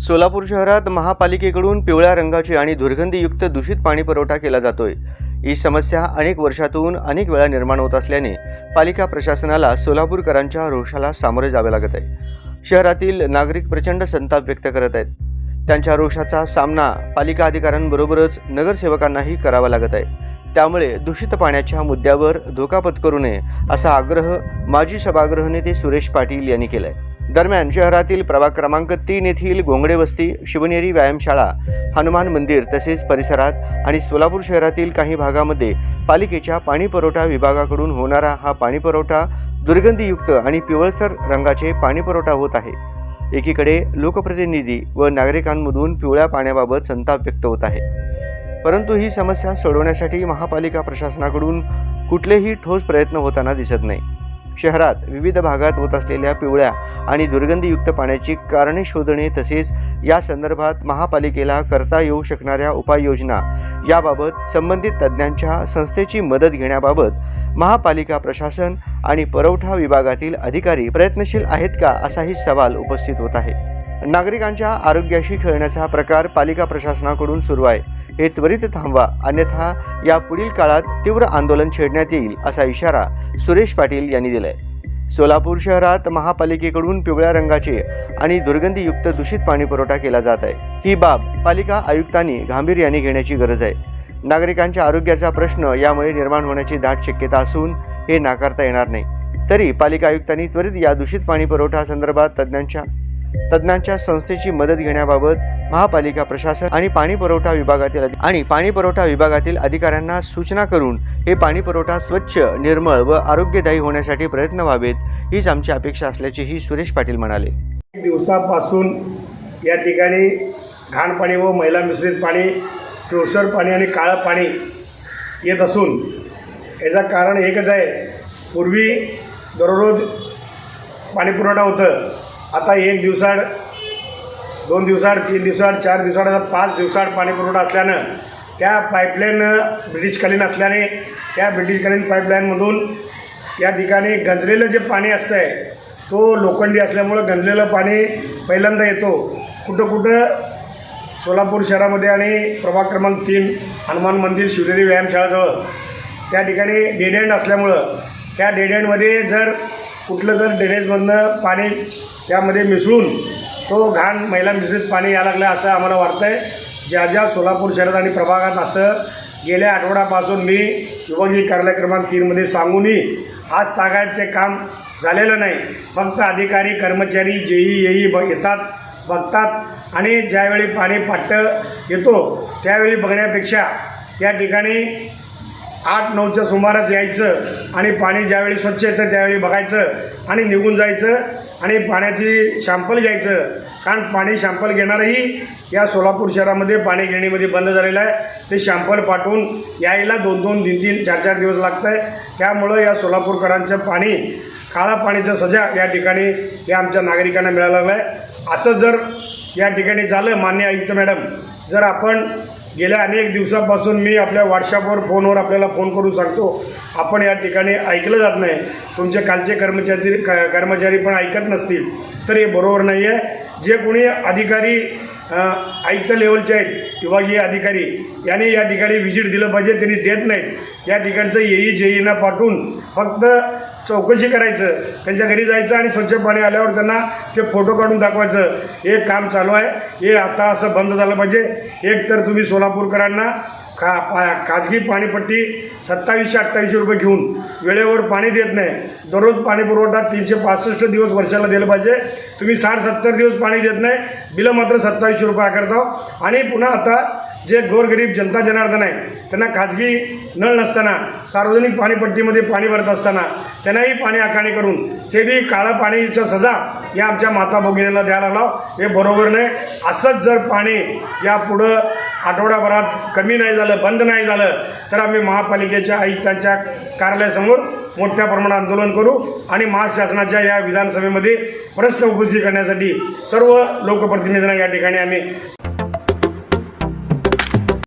सोलापूर शहरात महापालिकेकडून पिवळ्या रंगाची आणि दुर्गंधीयुक्त दूषित पाणी पुरवठा केला जातोय. ही समस्या अनेक वर्षातून अनेक वेळा निर्माण होत असल्याने पालिका प्रशासनाला सोलापूरकरांच्या रोषाला सामोरे जावे लागत आहे. शहरातील नागरिक प्रचंड संताप व्यक्त करत आहेत. त्यांच्या रोषाचा सामना पालिका अधिकाऱ्यांबरोबरच नगरसेवकांनाही करावा लागत आहे. त्यामुळे दूषित पाण्याच्या मुद्द्यावर धोका पत्करू नये असा आग्रह माजी सभागृह नेते सुरेश पाटील यांनी केलाय. दरम्यान शहरातील प्रभाग क्रमांक तीन येथील गोंगडे वस्ती शिवनेरी व्यायामशाळा हनुमान मंदिर तसेच परिसरात आणि सोलापूर शहरातील काही भागामध्ये पालिकेच्या पाणी पुरवठा विभागाकडून होणारा हा पाणी पुरवठा दुर्गंधीयुक्त आणि पिवळसर रंगाचे पाणी पुरवठा होत आहे. एकीकडे लोकप्रतिनिधी व नागरिकांमधून पिवळ्या पाण्याबाबत संताप व्यक्त होत आहे. परंतु ही समस्या सोडवण्यासाठी महापालिका प्रशासनाकडून कुठलेही ठोस प्रयत्न होताना दिसत नाही. शहरात विविध भागात होत असलेल्या पिवळ्या आणि दुर्गंधीयुक्त पाण्याची कारणे शोधणे तसेच या संदर्भात महापालिकेला करता येऊ शकणाऱ्या उपाययोजना याबाबत संबंधित तज्ज्ञांच्या संस्थेची मदत घेण्याबाबत महापालिका प्रशासन आणि पुरवठा विभागातील अधिकारी प्रयत्नशील आहेत का असाही सवाल उपस्थित होत आहे. नागरिकांच्या आरोग्याशी खेळण्याचा प्रकार पालिका प्रशासनाकडून सुरू आहे. हे त्वरित थांबवा. अन्यथा या पुढील काळात तीव्र आंदोलन छेडण्यात येईल असा इशारा सुरेश पाटील यांनी दिलाय. सोलापूर शहरात महापालिकेकडून पिवळ्या रंगाचे आणि दुर्गंधीयुक्त दूषित पाणी पुरवठा केला जात आहे. ही बाब पालिका आयुक्तांनी गांभीर्याने घेण्याची गरज आहे. नागरिकांच्या आरोग्याचा प्रश्न यामुळे निर्माण होण्याची दाट शक्यता असून हे नाकारता येणार नाही. तरी पालिका आयुक्तांनी त्वरित या दूषित पाणी पुरवठा संदर्भात तज्ज्ञांच्या तज्ज्ञांच्या संस्थेची मदत घेण्याबाबत महापालिका प्रशासन आणि पाणी पुरवठा विभागातील आणि पाणी पुरवठा विभागातील अधिकाऱ्यांना सूचना करून हे पाणी पुरवठा स्वच्छ निर्मळ व आरोग्यदायी होण्यासाठी प्रयत्न व्हावेत हीच आमची अपेक्षा असल्याचेही सुरेश पाटील म्हणाले. दिवसापासून या ठिकाणी घाण पाणी व मैला मिश्रित पाणी पिवसर पाणी आणि काळं पाणी येत असून याचं कारण एकच आहे. पूर्वी दररोज पाणी पुरवठा होतं. आता एक दिवसाड दोन दिवसाड तीन दिवसाड चार दिवसाड आता पाच दिवसाड पाणी पुरवठा असल्यानं त्या पाईपलाईन ब्रिटिशकालीन असल्याने त्या ब्रिटिशकालीन पाईपलाईनमधून या ठिकाणी गंजलेलं जे पाणी असतं आहे तो लोखंडी असल्यामुळं गंजलेलं पाणी पहिल्यांदा येतो. कुठं कुठं सोलापूर शहरामध्ये आणि प्रभाग क्रमांक तीन हनुमान मंदिर शिवदेवी व्यायामशाळाजवळ त्या ठिकाणी डेड एंड असल्यामुळं त्या डेड एंडमध्ये जर कुठलं तर ड्रेनेजमधनं पाणी त्यामध्ये मिसळून तो घाण मैला मिश्रित पाणी यायला लागलं असं आम्हाला वाटतं आहे ज्या ज्या सोलापूर शहरात आणि प्रभागात असं गेल्या आठवड्यापासून मी विभागीय कार्यालय क्रमांक तीनमध्ये सांगूनही आज तागायत ते काम झालेलं नाही. फक्त अधिकारी कर्मचारी जेई येई ब येतात बघतात आणि ज्यावेळी पाणी पाट्ट येतो त्यावेळी बघण्यापेक्षा त्या ठिकाणी आठ नऊच्या सुमारास यायचं आणि पाणी ज्यावेळी स्वच्छ येतं त्यावेळी बघायचं आणि निघून जायचं आणि पाण्याची शॅम्पल घ्यायचं. कारण पाणी शॅम्पल घेणारही या सोलापूर शहरामध्ये पाणी घेण्यामध्ये बंद झालेलं आहे. ते शॅम्पल पाठवून यायला दोन दोन तीन तीन चार चार दिवस लागतं आहे त्यामुळं या सोलापूरकरांचं पाणी काळा पाणीचं सजा या ठिकाणी या आमच्या नागरिकांना मिळायला लागलं आहे असं जर या ठिकाणी झालं मान्य आयुक्त मॅडम जर आपण गेल्या अनेक दिवसापासून मी आपल्या व्हॉट्सअपवर फोनवर आपल्याला फोन करून सांगतो आपण या ठिकाणी ऐकलं जात नाही. तुमचे कालचे कर्मचारी क कर्मचारी पण ऐकत नसतील. तर हे बरोबर नाही आहे जे कोणी अधिकारी आयुक्त लेवलचे आहेत विभागीय अधिकारी यांनी या ठिकाणी व्हिजिट दिलं पाहिजे त्यांनी देत नाहीत. या ठिकाणचं येई जेईना पाठवून फक्त चौकशी करायचं. त्यांच्या घरी जायचं आणि स्वच्छ पाणी आल्यावर त्यांना ते फोटो काढून दाखवायचं. हे काम चालू आहे. हे आता असं बंद झालं पाहिजे. एक तर तुम्ही सोलापूरकरांना खा पा खाजगी पाणीपट्टी सत्तावीसशे अठ्ठावीसशे रुपये घेऊन वेळेवर पाणी देत नाही. दररोज पाणी पुरवठा तीनशे पासष्ट दिवस वर्षाला दिलं पाहिजे. तुम्ही साठ सत्तर दिवस पाणी देत नाही. बिलं मात्र सत्तावीसशे रुपये आकारता आणि पुन्हा आता जे गोरगरीब जनता जनार्दन आहे त्यांना खाजगी नळ नसताना सार्वजनिक पाणीपट्टीमध्ये पाणी भरत असताना त्यांना त्यांनाही पाणी आखाणी करून ते बी काळं पाणीचा सजा या आमच्या माता भगिनीला द्यायला लाव हे बरोबर नाही. असंच जर पाणी या पुढं आठवड्याभरात कमी नाही झालं बंद नाही झालं तर आम्ही महापालिकेच्या आयुक्तांच्या कार्यालयासमोर मोठ्या प्रमाणात आंदोलन करू आणि महाशासनाच्या या विधानसभेमध्ये प्रश्न उपस्थित करण्यासाठी सर्व लोकप्रतिनिधींना या ठिकाणी आम्ही